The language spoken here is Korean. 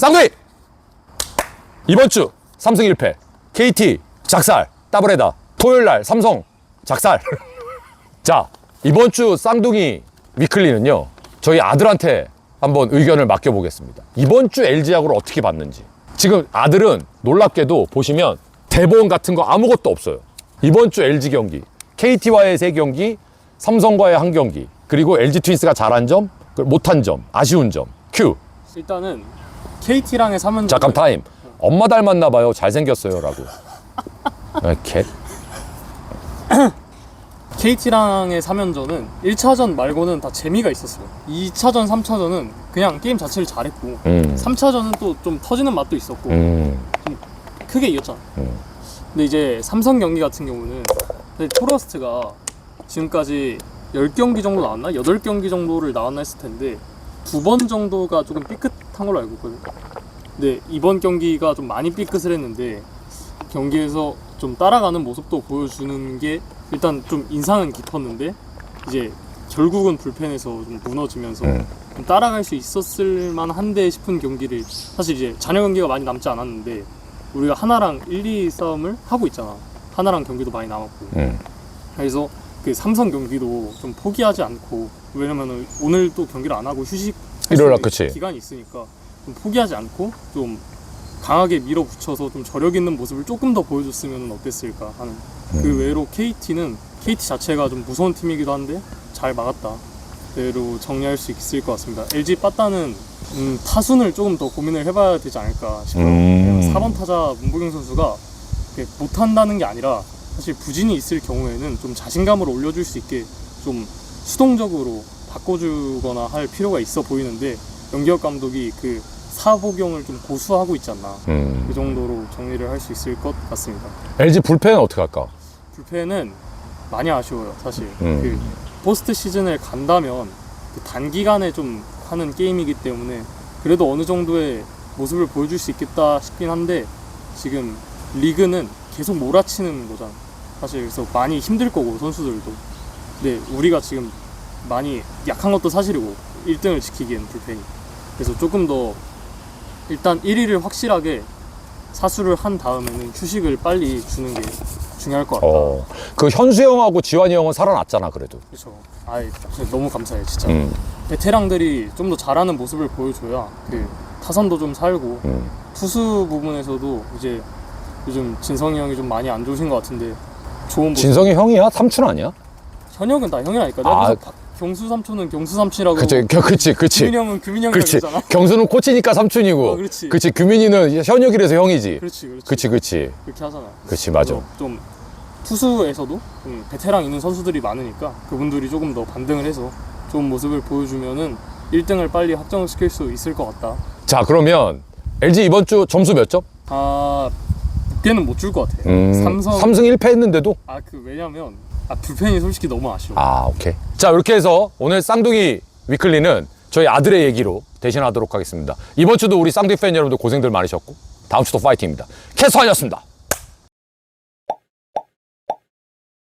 쌍둥이! 이번 주 삼성 1패, KT 작살, 따블에다. 토요일 날 삼성 작살. 자, 이번 주 쌍둥이 위클리는요. 저희 아들한테 한번 의견을 맡겨보겠습니다. 이번 주 LG야구를 어떻게 봤는지. 지금 아들은 놀랍게도 보시면 대본 같은 거 아무것도 없어요. 이번 주 LG 경기, KT와의 세 경기, 삼성과의 한 경기, 그리고 LG 트윈스가 잘한 점, 그 못한 점, 아쉬운 점. 큐. 일단은 KT랑의 3연 잠깐 타임. 엄마 닮았나 봐요. 잘생겼어요라고. 아, 개. KT랑의 3연전은 1차전 말고는 다 재미가 있었어요. 2차전, 3차전은 그냥 게임 자체를 잘했고 음. 3차전은 또 좀 터지는 맛도 있었고 음. 크게 이겼잖아. 음. 근데 이제 삼성 경기 같은 경우는 사실 토러스트가 지금까지 10경기 정도 나왔나? 8경기 정도를 나왔나 했을 텐데 두 번 정도가 조금 삐끗 한 걸로 알고 있거든. 근데 이번 경기가 좀 많이 삐끗을 했는데 경기에서 좀 따라가는 모습도 보여주는 게 일단 좀 인상은 깊었는데 이제 결국은 불펜에서 좀 무너지면서 음. 좀 따라갈 수 있었을 만한데 싶은 경기를 사실 이제 잔여 경기가 많이 남지 않았는데 우리가 하나랑 1, 2 싸움을 하고 있잖아. 하나랑 경기도 많이 남았고. 음. 그래서 그 삼성 경기도 좀 포기하지 않고 왜냐면은 오늘 또 경기를 안 하고 휴식 일요일 날 그치. 기간이 있으니까 좀 포기하지 않고 좀 강하게 밀어붙여서 좀 저력 있는 모습을 조금 더 보여줬으면 어땠을까 하는 음. 그 외로 KT는 KT 자체가 좀 무서운 팀이기도 한데 잘 막았다 대로 정리할 수 있을 것 같습니다 LG 빠따는 음, 타순을 조금 더 고민을 해봐야 되지 않을까 싶어요 음. 4번 타자 문보경 선수가 못한다는 게 아니라 사실 부진이 있을 경우에는 좀 자신감을 올려줄 수 있게 좀 수동적으로 바꿔주거나 할 필요가 있어 보이는데 연기혁 감독이 그 사복용을 좀 고수하고 있지 않나 음. 그 정도로 정리를 할 수 있을 것 같습니다. LG 불펜은 어떻게 할까? 불펜은 많이 아쉬워요 사실 음. 그 포스트 시즌을 간다면 그 단기간에 좀 하는 게임이기 때문에 그래도 어느 정도의 모습을 보여줄 수 있겠다 싶긴 한데 지금 리그는 계속 몰아치는 거잖아 사실 그래서 많이 힘들 거고 선수들도 근데 우리가 지금 많이 약한 것도 사실이고 1등을 지키기엔 불펜이 그래서 조금 더 일단 1위를 확실하게 사수를 한 다음에는 휴식을 빨리 주는 게 중요할 것 같다 어. 그 현수 형하고 지환이 형은 살아났잖아, 그래도. 그렇죠. 아이 너무 감사해 진짜. 음. 베테랑들이 좀 더 잘하는 모습을 보여줘야 그 타선도 좀 살고 음. 투수 부분에서도 이제 요즘 진성이 형이 좀 많이 안 좋으신 것 같은데 좋은 모습. 진성이 형이야? 삼촌 아니야? 현역은 다 형이라니까. 아. 경수 삼촌은 경수 삼촌이라고. 그치, 그, 그치, 그치. 규민 형은 규민 형이라고 그렇지. 그러잖아. 경수는 코치니까 삼촌이고. 어, 그렇지. 그치. 규민이는 현역이라서 형이지. 그렇지, 그렇지. 그치, 그치. 그렇게 하잖아. 그치, 맞아. 그래서 좀 투수에서도 좀 베테랑 있는 선수들이 많으니까 그분들이 조금 더 반등을 해서 좋은 모습을 보여주면은 1등을 빨리 확정시킬 수 있을 것 같다. 자, 그러면 LG 이번 주 점수 몇 점? 아 6개는 못 줄 것 같아. 음, 삼성 삼승 1패 했는데도? 아 그 왜냐면 아 불펜이 솔직히 너무 아쉬워. 아, 오케이. 자, 이렇게 해서 오늘 쌍둥이 위클리는 저희 아들의 얘기로 대신하도록 하겠습니다. 이번 주도 우리 쌍둥이 팬 여러분들 고생들 많으셨고, 다음 주도 파이팅입니다. 캐스터 아니었습니다.